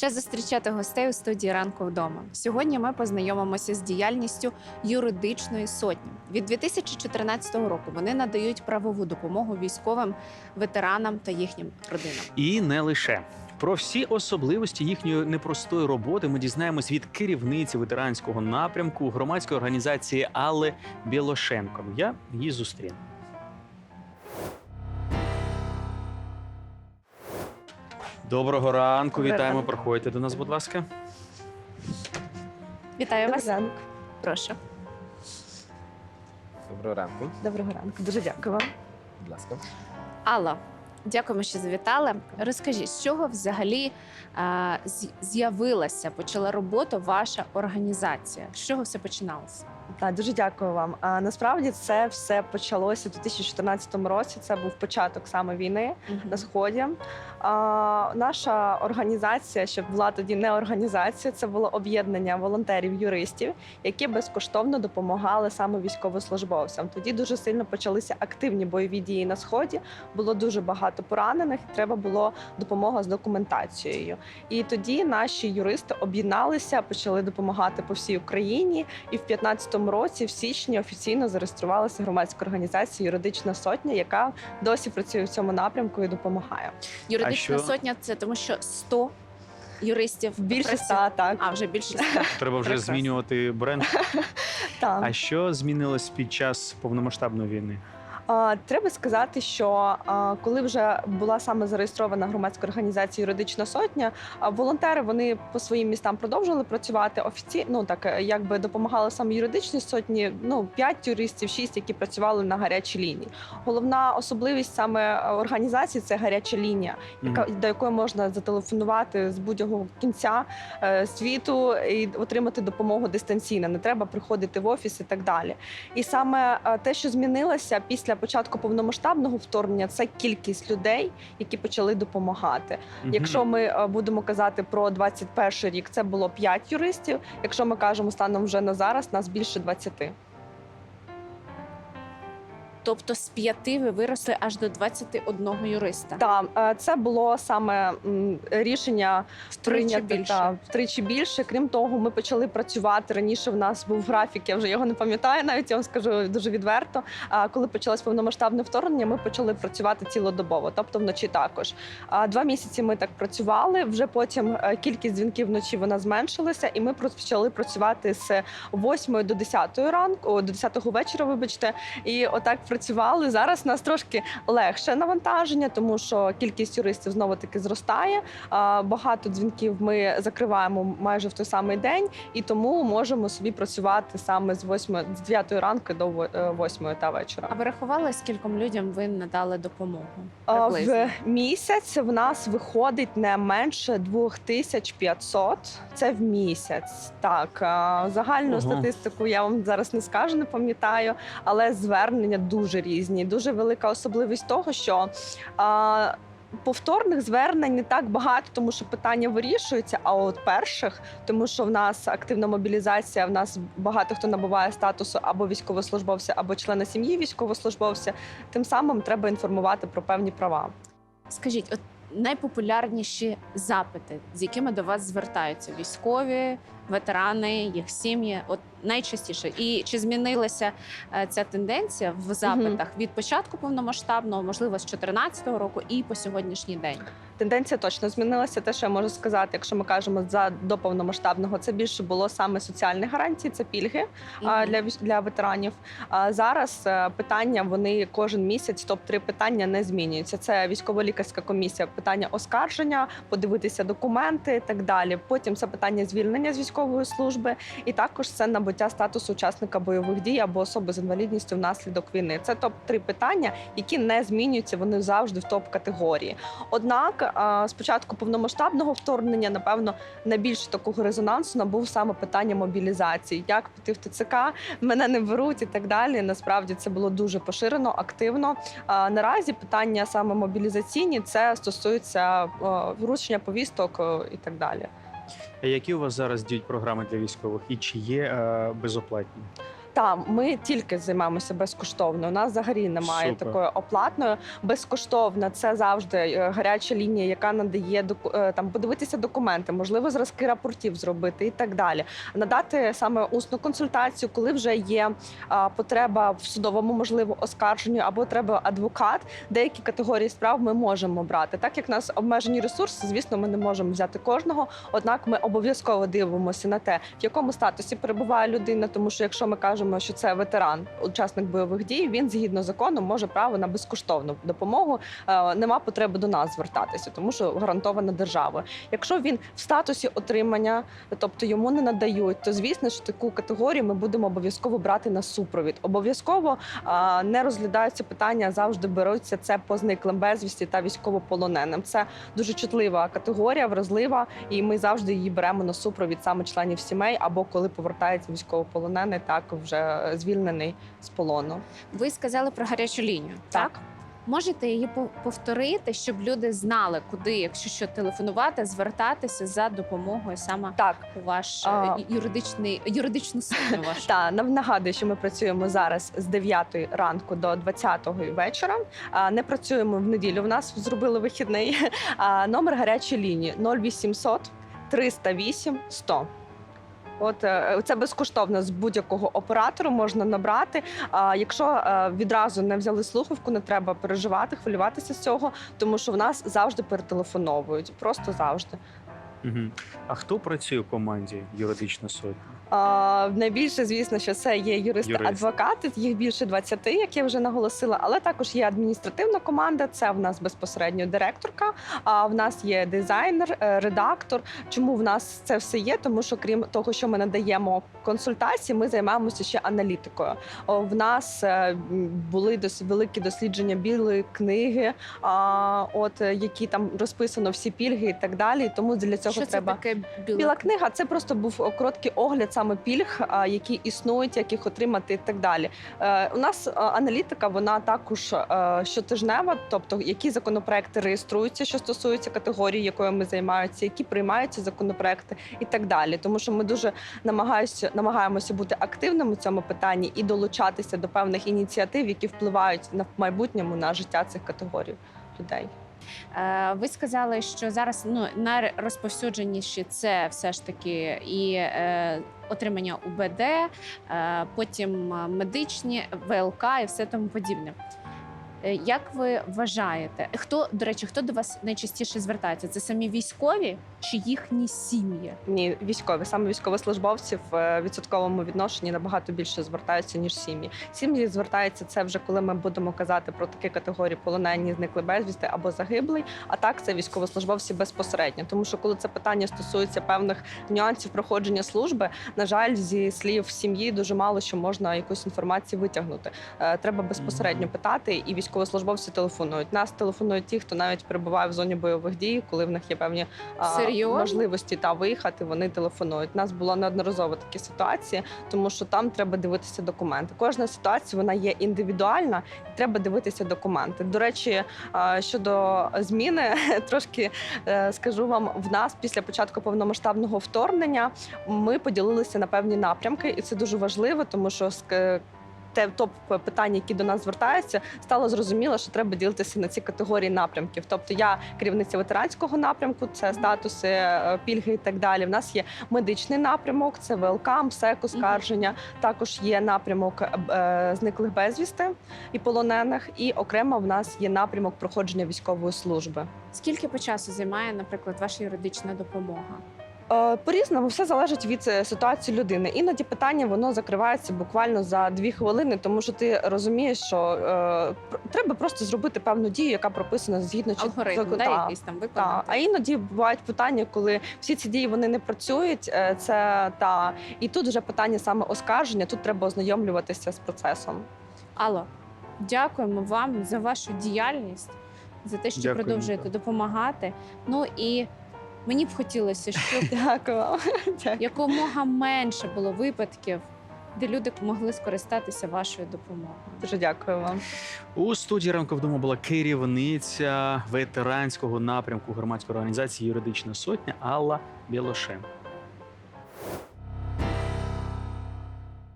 Час зустрічати гостей у студії ранку вдома. Сьогодні ми познайомимося з діяльністю юридичної сотні. Від 2014 року вони надають правову допомогу військовим ветеранам та їхнім родинам. І не лише. Про всі особливості їхньої непростої роботи ми дізнаємось від керівниці ветеранського напрямку громадської організації Алли Білошенко. Я її зустріну. Доброго ранку, Доброго вітаємо. ранку. Проходьте до нас, будь ласка. Вітаю вас. Доброго ранку. Прошу. Доброго ранку, Доброго ранку. Дуже дякую вам. будь ласка. Алла, дякуємо, що завітали. Розкажіть, з чого взагалі а, з- з'явилася, почала роботу ваша організація? З чого все починалося? Дуже дякую вам. А насправді це все почалося в 2014 році. Це був початок саме війни на сході. А, наша організація, щоб була тоді не організація, це було об'єднання волонтерів-юристів, які безкоштовно допомагали саме військовослужбовцям. Тоді дуже сильно почалися активні бойові дії на сході. Було дуже багато поранених, і треба було допомога з документацією. І тоді наші юристи об'єдналися, почали допомагати по всій Україні. І в 2015 році, в січні, офіційно зареєструвалася громадська організація Юридична сотня, яка досі працює в цьому напрямку і допомагає. Юридична що- сотня це тому, що 100 юристів Більше працює- ста, так. А вже більше 100. Треба вже Прекрасно. змінювати бренд. А що змінилось під час повномасштабної війни? Треба сказати, що коли вже була саме зареєстрована громадська організація Юридична сотня, волонтери вони по своїм містам продовжували працювати офіційно. Ну так е, якби допомагали саме юридичній сотні. Ну п'ять юристів, шість, які працювали на гарячій лінії. Головна особливість саме е, організації це гаряча лінія, яка до якої можна зателефонувати з будь-якого кінця е, світу і отримати допомогу дистанційно. Не треба приходити в офіс і так далі. І саме те, що змінилося після початку повномасштабного вторгнення, це кількість людей, які почали допомагати. Угу. Якщо ми е, будемо казати про 21 рік, це було 5 юристів. Якщо ми кажемо станом вже на зараз, нас більше 20. Тобто з п'яти ви виросли аж до 21 юриста. Та е, це було саме рішення Втричі прийняти більше. та втричі більше. Крім того, ми почали працювати раніше. В нас був графік, я вже його не пам'ятаю. Навіть я вам скажу дуже відверто. А коли почалось повномасштабне вторгнення, ми почали працювати цілодобово, тобто вночі також. Два місяці ми так працювали. Вже потім е, кількість дзвінків вночі вона зменшилася, і ми почали працювати з 8 до 10 ранку, до 10 вечора. Вибачте, і отак працювали. Зараз у нас трошки легше навантаження, тому що кількість юристів знову таки зростає. Багато дзвінків ми закриваємо майже в той самий день, і тому можемо собі працювати саме з 8, з 9 ранку до 8 та вечора. А ви рахували, скільком людям ви надали допомогу? Приблизно. В місяць в нас виходить не менше 2500. Це в місяць. Так, загальну Ого. статистику я вам зараз не скажу, не пам'ятаю, але звернення дуже різні. Дуже велика особливість того, що. А, Повторних звернень не так багато, тому що питання вирішуються. А от перших, тому що в нас активна мобілізація, в нас багато хто набуває статусу або військовослужбовця, або члена сім'ї військовослужбовця. Тим самим треба інформувати про певні права. Скажіть, от найпопулярніші запити, з якими до вас звертаються військові, ветерани, їх сім'ї, от найчастіше. І чи змінилася е, ця тенденція в запитах від початку повномасштабного, можливо, з 2014 року і по сьогоднішній день? Тенденція точно змінилася. Те, що я можу сказати, якщо ми кажемо за до повномасштабного, це більше було саме соціальні гарантії, це пільги а, для для ветеранів. А зараз е, питання вони кожен місяць, топ 3 питання не змінюються. Це військово-лікарська комісія, питання оскарження, подивитися документи і так далі. Потім це питання звільнення з військової служби, і також це набуття статусу учасника бойових дій або особи з інвалідністю внаслідок війни. Це топ 3 питання, які не змінюються. Вони завжди в топ категорії. Однак, а, з початку повномасштабного вторгнення, напевно, найбільш такого резонансу набув саме питання мобілізації. Як піти в ТЦК, мене не беруть і так далі. Насправді це було дуже поширено, активно. Наразі питання саме мобілізаційні це стосується вручення повісток і так далі. Які у вас зараз діють програми для військових і чи є е, безоплатні? Там ми тільки займаємося безкоштовно. У нас взагалі немає Супер. такої оплатної. Безкоштовна це завжди е, гаряча лінія, яка надає е, там подивитися документи, можливо, зразки рапортів зробити і так далі. Надати саме усну консультацію, коли вже є потреба в судовому, можливо, оскарженню або треба адвокат. Деякі категорії справ ми можемо брати. Так як в нас обмежені ресурси, звісно, ми не можемо взяти кожного. Однак ми обов'язково дивимося на те, в якому статусі перебуває людина. Тому що якщо ми кажемо, що це ветеран, учасник бойових дій, він згідно закону може право на безкоштовну допомогу. Е, Нема потреби до нас звертатися, тому що гарантована держава. Якщо він в статусі отримання, тобто йому не надають, то звісно, що таку категорію ми будемо обов'язково брати на супровід. Обов'язково не розглядаються питання, завжди беруться це по зниклим безвісті та військовополоненим. Це дуже чутлива категорія, вразлива, і ми завжди її беремо на супровід саме членів сімей, або коли повертається військовополонений, так вже звільнений з полону. Ви сказали про гарячу лінію. Так, можете її по- повторити, щоб люди знали, куди, якщо що, телефонувати, звертатися за допомогою саме Так. у ваш А. е, юридичний юридичну суму вашу. Та нав- нагадую, що ми працюємо зараз з 9 ранку до 20 вечора. Не працюємо в неділю. В нас зробили вихідний. Номер гарячої лінії 0800 308 100. От е, це безкоштовно з будь-якого оператору можна набрати. А якщо е, відразу не взяли слухавку, не треба переживати, хвилюватися з цього, тому що в нас завжди перетелефоновують, просто завжди. Угу. А хто працює у команді юридична сотня? А, найбільше, звісно, що це є Юрист. юристи-адвокати. Їх більше 20, як я вже наголосила. Але також є адміністративна команда. Це в нас безпосередньо директорка. А в нас є дизайнер, е, редактор. Чому в нас це все є? Тому що крім того, що ми надаємо консультації, ми займаємося ще аналітикою. В нас е, були досить великі дослідження білої книги, а, от е, які там розписано всі пільги і так далі. Тому для цього Що це треба. таке біла, Біла книга це просто був короткий огляд саме пільг, які існують, як їх отримати і так далі. Е, у нас аналітика, вона також е, щотижнева, тобто які законопроекти реєструються, що стосуються категорії, якою ми займаємося, які приймаються законопроекти і так далі. Тому що ми дуже намагаємося, намагаємося бути активними у цьому питанні і долучатися до певних ініціатив, які впливають на в майбутньому на життя цих категорій людей. Е, Ви сказали, що зараз ну найрозповсюдженіші це все ж таки і е, отримання УБД, е, потім е, медичні ВЛК і все тому подібне. Е, Як ви вважаєте, хто до речі, хто до вас найчастіше звертається? Це самі військові чи їхні сім'ї? Ні, військові, саме військовослужбовці в е, відсотковому відношенні набагато більше звертаються ніж сім'ї. Сім'ї звертаються це вже коли ми будемо казати про такі категорії полонені, зникли безвісти або загиблий. А так це військовослужбовці безпосередньо. Тому що коли це питання стосується певних нюансів проходження служби, на жаль, зі слів сім'ї дуже мало що можна якусь інформацію витягнути. Е, Треба безпосередньо питати, і військовослужбовці телефонують. Нас телефонують ті, хто навіть перебуває в зоні бойових дій, коли в них є певні а, можливості та виїхати, вони телефонують. У нас було неодноразово такі ситуації, тому що там треба дивитися документи. Кожна ситуація вона є індивідуальна, і треба дивитися документи. До речі, а, щодо зміни, трошки е, скажу вам, в нас після початку повномасштабного вторгнення ми поділилися на певні напрямки, і це дуже важливо, тому що те топ питання, які до нас звертаються, стало зрозуміло, що треба ділитися на ці категорії напрямків. Тобто я керівниця ветеранського напрямку, це статуси, е, пільги і так далі. В нас є медичний напрямок, це ВЛК, МСЕК, оскарження. Також є напрямок е, зниклих безвісти і полонених. І окремо в нас є напрямок проходження військової служби. Скільки по часу займає, наприклад, ваша юридична допомога? Е, По-різному все залежить від е, ситуації людини. Іноді питання воно закривається буквально за дві хвилини, тому що ти розумієш, що е, треба просто зробити певну дію, яка прописана згідно чи Алгоритм, закон- да, та, якийсь там та. виконати? А іноді бувають питання, коли всі ці дії вони не працюють. е, Це та і тут вже питання саме оскарження. Тут треба ознайомлюватися з процесом. Алло, дякуємо вам за вашу діяльність, за те, що Дякуємо, продовжуєте так. допомагати. Ну і мені б хотілося, щоб Дякую вам. Якомога менше було випадків, де люди могли скористатися вашою допомогою. Дуже дякую вам. У студії ранку вдома була керівниця ветеранського напрямку громадської організації Юридична сотня Алла Білошенко.